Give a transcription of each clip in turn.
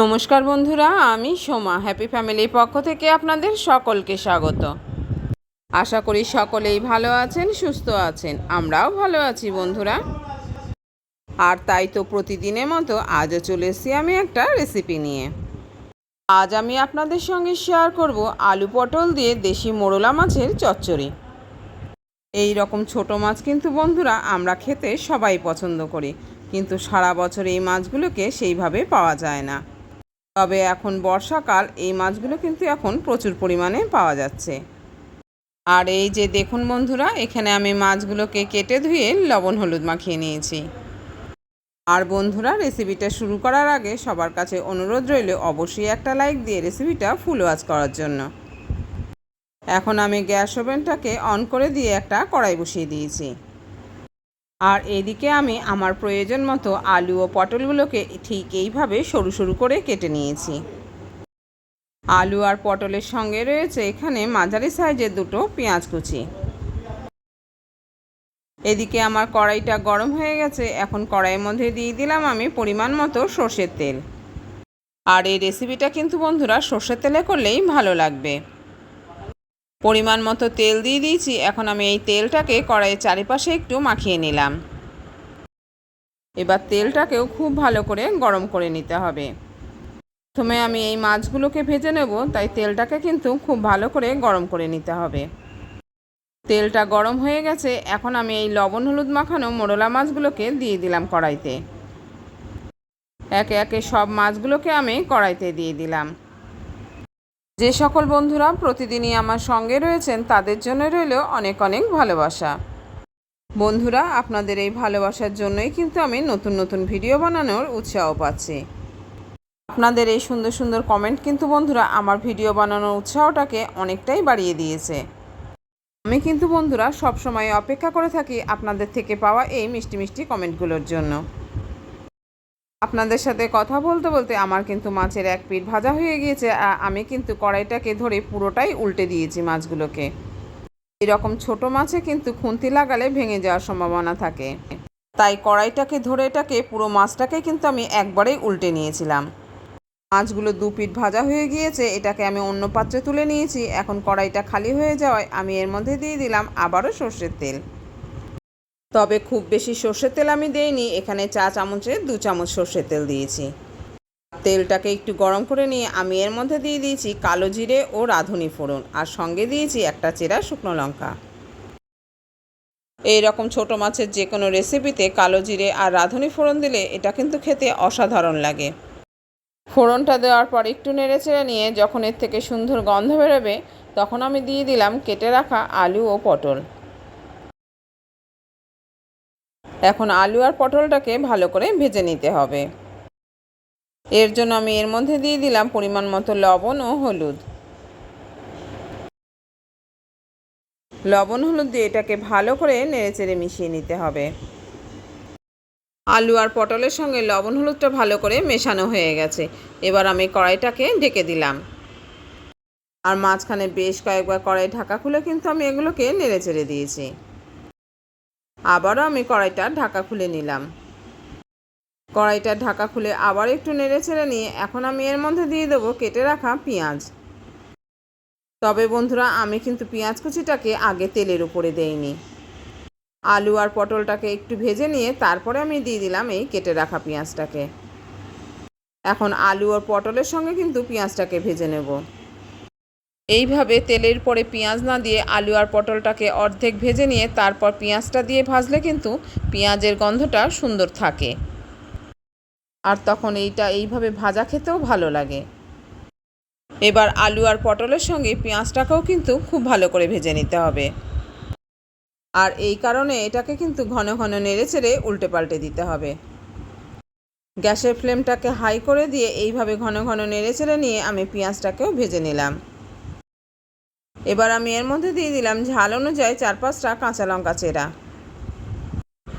নমস্কার বন্ধুরা, আমি সোমা। হ্যাপি ফ্যামিলির পক্ষ থেকে আপনাদের সকলকে স্বাগত। আশা করি সকলেই ভালো আছেন, সুস্থ আছেন। আমরাও ভালো আছি বন্ধুরা। আর তাই তো প্রতিদিনের মতো আজও চলে এসেছি আমি একটা রেসিপি নিয়ে। আজ আমি আপনাদের সঙ্গে শেয়ার করব আলু পটল দিয়ে দেশি মোরলা মাছের চচ্চড়ি। এই রকম ছোট মাছ কিন্তু বন্ধুরা আমরা খেতে সবাই পছন্দ করি। কিন্তু সারা বছর এই মাছগুলোকে সেইভাবে পাওয়া যায় না। তবে এখন বর্ষাকাল, এই মাছগুলো কিন্তু এখন প্রচুর পরিমাণে পাওয়া যাচ্ছে। আর এই যে দেখুন বন্ধুরা, এখানে আমি মাছগুলোকে কেটে ধুয়ে লবণ হলুদ মাখিয়ে নিয়েছি। আর বন্ধুরা, রেসিপিটা শুরু করার আগে সবার কাছে অনুরোধ রইল অবশ্যই একটা লাইক দিয়ে রেসিপিটা ফুল ওয়াচ করার জন্য। এখন আমি গ্যাস ওভেনটাকে অন করে দিয়ে একটা কড়াই বসিয়ে দিয়েছি। আর এদিকে আমি আমার প্রয়োজন মতো আলু ও পটলগুলোকে ঠিক এইভাবে সরু সরু করে কেটে নিয়েছি। আলু আর পটলের সঙ্গে রয়েছে এখানে মাঝারি সাইজের দুটো পেঁয়াজ কুচি। এদিকে আমার কড়াইটা গরম হয়ে গেছে, এখন কড়াইয়ের মধ্যে দিয়ে দিলাম আমি পরিমাণ মতো সর্ষের তেল। আর এই রেসিপিটা কিন্তু বন্ধুরা সর্ষের তেলে করলেই ভালো লাগবে। পরিমাণ মতো তেল দিয়ে দিয়েছি। এখন আমি এই তেলটাকে কড়াইয়ের চারিপাশে একটু মাখিয়ে নিলাম। এবার তেলটাকেও খুব ভালো করে গরম করে নিতে হবে। প্রথমে আমি এই মাছগুলোকে ভেজে নেব, তাই তেলটাকে কিন্তু খুব ভালো করে গরম করে নিতে হবে। তেলটা গরম হয়ে গেছে, এখন আমি এই লবণ হলুদ মাখানো মোরলা মাছগুলোকে দিয়ে দিলাম কড়াইতে। একে একে সব মাছগুলোকে আমি কড়াইতে দিয়ে দিলাম। যে সকল বন্ধুরা প্রতিদিনই আমার সঙ্গে রয়েছেন, তাদের জন্য রইল অনেক অনেক ভালোবাসা। বন্ধুরা, আপনাদের এই ভালোবাসার জন্যই কিন্তু আমি নতুন নতুন ভিডিও বানানোর উৎসাহ পাচ্ছি। আপনাদের এই সুন্দর সুন্দর কমেন্ট কিন্তু বন্ধুরা আমার ভিডিও বানানোর উৎসাহটাকে অনেকটাই বাড়িয়ে দিয়েছে। আমি কিন্তু বন্ধুরা সবসময় অপেক্ষা করে থাকি আপনাদের থেকে পাওয়া এই মিষ্টি মিষ্টি কমেন্টগুলোর জন্য। আপনাদের সাথে কথা বলতে বলতে আমার কিন্তু মাছের এক পিঠ ভাজা হয়ে গিয়েছে আমি কিন্তু কড়াইটাকে ধরে পুরোটাই উল্টে দিয়েছি মাছগুলোকে। এরকম ছোট মাছে কিন্তু খুন্তি লাগালে ভেঙে যাওয়ার সম্ভাবনা থাকে। তাই কড়াইটাকে ধরে এটাকে পুরো মাছটাকে কিন্তু আমি একবারেই উল্টে নিয়েছিলাম। মাছগুলো দু পিঠ ভাজা হয়ে গিয়েছে, এটাকে আমি অন্য পাত্রে তুলে নিয়েছি। এখন কড়াইটা খালি হয়ে যাওয়ায় আমি এর মধ্যে দিয়ে দিলাম আবারও সর্ষের তেল। তবে খুব বেশি সর্ষের তেল আমি দেইনি, এখানে চা চামচে দু চামচ সর্ষের তেল দিয়েছি। তেলটাকে একটু গরম করে নিয়ে আমি এর মধ্যে দিয়ে দিয়েছি কালো জিরে ও রাঁধুনি ফোড়ন, আর সঙ্গে দিয়েছি একটা চেরা শুকনো লঙ্কা। এই রকম ছোট মাছের যে কোনো রেসিপিতে কালো জিরে আর রাঁধুনি ফোড়ন দিলে এটা কিন্তু খেতে অসাধারণ লাগে। ফোড়নটা দেওয়ার পর একটু নেড়ে চেড়ে নিয়ে যখন এর থেকে সুন্দর গন্ধ বেরোবে, তখন আমি দিয়ে দিলাম কেটে রাখা আলু ও পটল। এখন আলু আর পটলটাকে ভালো করে ভেজে নিতে হবে। এর জন্য আমি এর মধ্যে দিয়ে দিলাম পরিমাণ মতো লবণ ও হলুদ। লবণ হলুদ দিয়ে এটাকে ভালো করে নেড়েচেড়ে মিশিয়ে নিতে হবে। আলু আর পটলের সঙ্গে লবণ হলুদটা ভালো করে মেশানো হয়ে গেছে। এবার আমি কড়াইটাকে ঢেকে দিলাম। আর মাঝখানে বেশ কয়েকবার কড়াই ঢাকা খুলে কিন্তু আমি এগুলোকে নেড়ে চেড়ে দিয়েছি। আবারও আমি কড়াইটা ঢাকা খুলে নিলাম। কড়াইটা ঢাকা খুলে আবার একটু নেড়ে ছেড়ে নিয়ে এখন আমি এর মধ্যে দিয়ে দেবো কেটে রাখা পেঁয়াজ। তবে বন্ধুরা, আমি কিন্তু পেঁয়াজ কুচিটাকে আগে তেলের উপরে দেইনি। আলু আর পটলটাকে একটু ভেজে নিয়ে তারপরে আমি দিয়ে দিলাম এই কেটে রাখা পেঁয়াজটাকে। এখন আলু আর পটলের সঙ্গে কিন্তু পেঁয়াজটাকে ভেজে নেব। এইভাবে তেলের পরে পেঁয়াজ না দিয়ে আলু আর পটলটাকে অর্ধেক ভেজে নিয়ে তারপর পেঁয়াজটা দিয়ে ভাজলে কিন্তু পেঁয়াজের গন্ধটা সুন্দর থাকে। আর তখন এইটা এইভাবে ভাজা খেতেও ভালো লাগে। এবার আলু আর পটলের সঙ্গে পেঁয়াজটাকেও কিন্তু খুব ভালো করে ভেজে নিতে হবে। আর এই কারণে এটাকে কিন্তু ঘন ঘন নেড়ে চেড়ে উল্টে পাল্টে দিতে হবে। গ্যাসের ফ্লেমটাকে হাই করে দিয়ে এইভাবে ঘন ঘন নেড়ে চেড়ে নিয়ে আমি পেঁয়াজটাকেও ভেজে নিলাম। এবার আমি এর মধ্যে দিয়ে দিলাম ঝাল অনুযায়ী চার পাঁচটা কাঁচা লঙ্কা চেরা।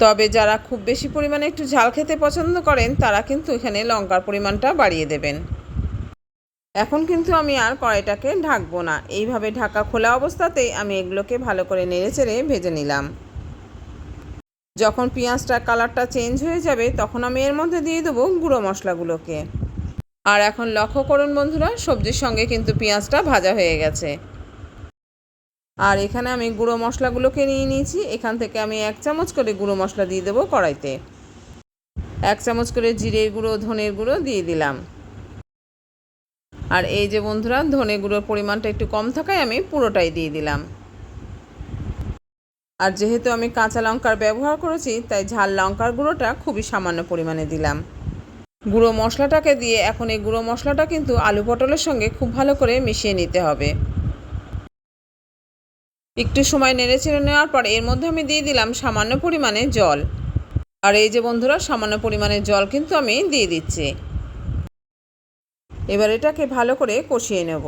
তবে যারা খুব বেশি পরিমাণে একটু ঝাল খেতে পছন্দ করেন, তারা কিন্তু এখানে লঙ্কার পরিমাণটা বাড়িয়ে দেবেন। এখন কিন্তু আমি আর কড়াইটাকে ঢাকবো না। এইভাবে ঢাকা খোলা অবস্থাতেই আমি এগুলোকে ভালো করে নেড়ে চেড়ে ভেজে নিলাম। যখন পেঁয়াজটা কালারটা চেঞ্জ হয়ে যাবে, তখন আমি এর মধ্যে দিয়ে দেবো গুঁড়ো মশলাগুলোকে। আর এখন লক্ষ্য করুন বন্ধুরা, সবজির সঙ্গে কিন্তু পেঁয়াজটা ভাজা হয়ে গেছে। আর এখানে আমি গুঁড়ো মশলাগুলোকে নিয়ে নিয়েছি। এখান থেকে আমি এক চামচ করে গুঁড়ো মশলা দিয়ে দেবো কড়াইতে। এক চামচ করে জিরে গুঁড়ো ধনের গুঁড়ো দিয়ে দিলাম। আর এই যে বন্ধুরা, ধনে গুঁড়োর পরিমাণটা একটু কম থাকায় আমি পুরোটাই দিয়ে দিলাম। আর যেহেতু আমি কাঁচা লঙ্কার ব্যবহার করেছি, তাই ঝাল লঙ্কার গুঁড়োটা খুবই সামান্য পরিমাণে দিলাম। গুঁড়ো মশলাটাকে দিয়ে এখন এই গুঁড়ো মশলাটা কিন্তু আলু পটলের সঙ্গে খুব ভালো করে মিশিয়ে নিতে হবে। একটু সময় নেড়ে চেড়ে নেওয়ার পর এর মধ্যে আমি দিয়ে দিলাম সামান্য পরিমাণে জল। আর এই যে বন্ধুরা, সামান্য পরিমাণে জল কিন্তু আমি দিয়ে দিচ্ছি। এবার এটাকে ভালো করে কষিয়ে নেব।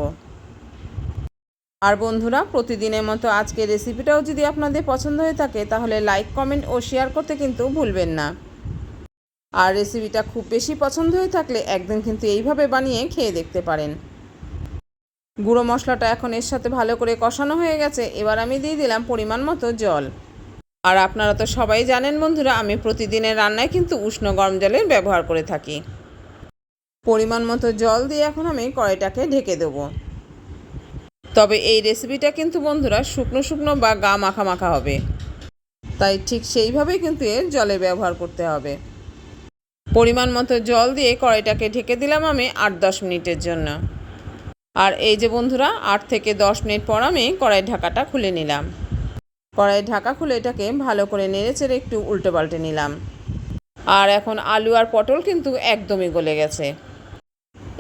আর বন্ধুরা, প্রতিদিনের মতো আজকের রেসিপিটাও যদি আপনাদের পছন্দ হয়ে থাকে, তাহলে লাইক, কমেন্ট ও শেয়ার করতে কিন্তু ভুলবেন না। আর রেসিপিটা খুব বেশি পছন্দ হয়ে থাকলে একদিন কিন্তু এইভাবে বানিয়ে খেয়ে দেখতে পারেন। গুঁড়ো মশলাটা এখন এর সাথে ভালো করে কষানো হয়ে গেছে, এবার আমি দিয়ে দিলাম পরিমাণ মতো জল। আর আপনারা তো সবাই জানেন বন্ধুরা, আমি প্রতিদিনের রান্নায় কিন্তু উষ্ণ গরম জলের ব্যবহার করে থাকি। পরিমাণ মতো জল দিয়ে এখন আমি কড়াইটাকে ঢেকে দেবো। তবে এই রেসিপিটা কিন্তু বন্ধুরা শুকনো শুকনো বা গা মাখা মাখা হবে। তাই ঠিক সেইভাবেই কিন্তু এর জলের ব্যবহার করতে হবে। পরিমাণ মতো জল দিয়ে কড়াইটাকে ঢেকে দিলাম আমি আট দশ মিনিটের জন্য। আর এই যে বন্ধুরা, আট থেকে দশ মিনিট পর আমি কড়াই ঢাকাটা খুলে নিলাম। কড়াই ঢাকা খুলে এটাকে ভালো করে নেড়ে চেড়ে একটু উল্টে পাল্টে নিলাম। আর এখন আলু আর পটল কিন্তু একদমই গলে গেছে।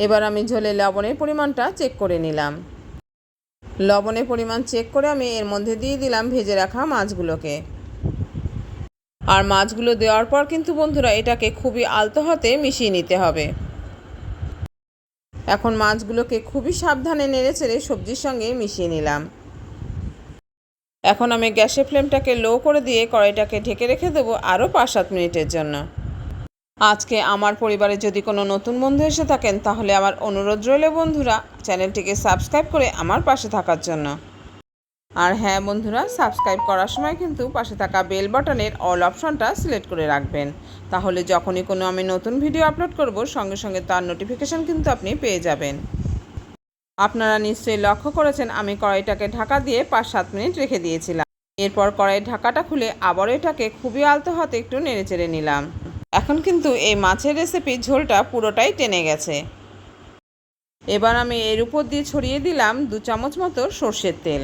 এবার আমি ঝোলে লবণের পরিমাণটা চেক করে নিলাম। লবণের পরিমাণ চেক করে আমি এর মধ্যে দিয়ে দিলাম ভেজে রাখা মাছগুলোকে। আর মাছগুলো দেওয়ার পর কিন্তু বন্ধুরা, এটাকে খুবই আলতো হাতে মিশিয়ে নিতে হবে। এখন মাছগুলোকে খুবই সাবধানে নেড়ে চেড়ে সবজির সঙ্গে মিশিয়ে নিলাম। এখন আমি গ্যাসের ফ্লেমটাকে লো করে দিয়ে কড়াইটাকে ঢেকে রেখে দেবো আরও পাঁচ সাত মিনিটের জন্য। আজকে আমার পরিবারে যদি কোনো নতুন বন্ধু এসে থাকেন, তাহলে আমার অনুরোধ রইল বন্ধুরা, চ্যানেলটিকে সাবস্ক্রাইব করে আমার পাশে থাকার জন্য। আর হ্যাঁ বন্ধুরা সাবস্ক্রাইব করার সময় কিন্তু পাশে থাকা বেল বাটনের অল অপশনটা সিলেক্ট করে রাখবেন। তাহলে যখনই কোনো আমি নতুন ভিডিও আপলোড করব, সঙ্গে সঙ্গে তার নোটিফিকেশান কিন্তু আপনি পেয়ে যাবেন। আপনারা নিশ্চয়ই লক্ষ্য করেছেন, আমি কড়াইটাকে ঢাকা দিয়ে পাঁচ সাত মিনিট রেখে দিয়েছিলাম। এরপর কড়াই ঢাকাটা খুলে আবার এটাকে খুবই আলতো হাতে একটু নেড়ে চেড়ে নিলাম। এখন কিন্তু এই মাছের রেসিপির ঝোলটা পুরোটাই টেনে গেছে। এবার আমি এর উপর দিয়ে ছড়িয়ে দিলাম দু চামচ মতো সর্ষের তেল।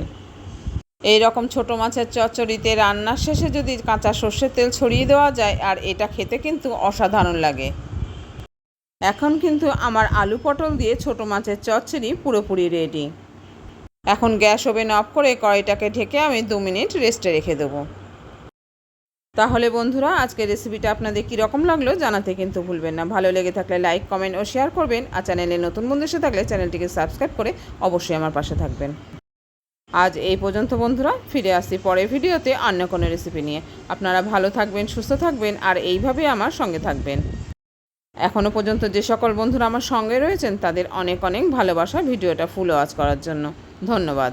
এই রকম ছোটো মাছের চচ্চড়িতে রান্নার শেষে যদি কাঁচা সর্ষের তেল ছড়িয়ে দেওয়া যায়, আর এটা খেতে কিন্তু অসাধারণ লাগে। এখন কিন্তু আমার আলু পটল দিয়ে ছোটো মাছের চচ্চড়ি পুরোপুরি রেডি এখন গ্যাস ওভেন অফ করে কড়াইটাকে ঢেকে আমি দু মিনিট রেস্টে রেখে দেবো। তাহলে বন্ধুরা, আজকের রেসিপিটা আপনাদের কীরকম লাগল জানাতে কিন্তু ভুলবেন না। ভালো লেগে থাকলে লাইক কমেন্ট ও শেয়ার করবেন। আর চ্যানেলে নতুন বন্ধু এসে থাকলে চ্যানেলটিকে সাবস্ক্রাইব করে অবশ্যই আমার পাশে থাকবেন। আজ এই পর্যন্ত বন্ধুরা, ফিরে আসছি পরের ভিডিওতে অন্য কোনো রেসিপি নিয়ে। আপনারা ভালো থাকবেন, সুস্থ থাকবেন, আর এইভাবে আমার সঙ্গে থাকবেন। এখনও পর্যন্ত যে সকল বন্ধুরা আমার সঙ্গে রয়েছেন, তাদের অনেক অনেক ভালোবাসা ভিডিওটা ফুল ওয়াচ করার জন্য। ধন্যবাদ।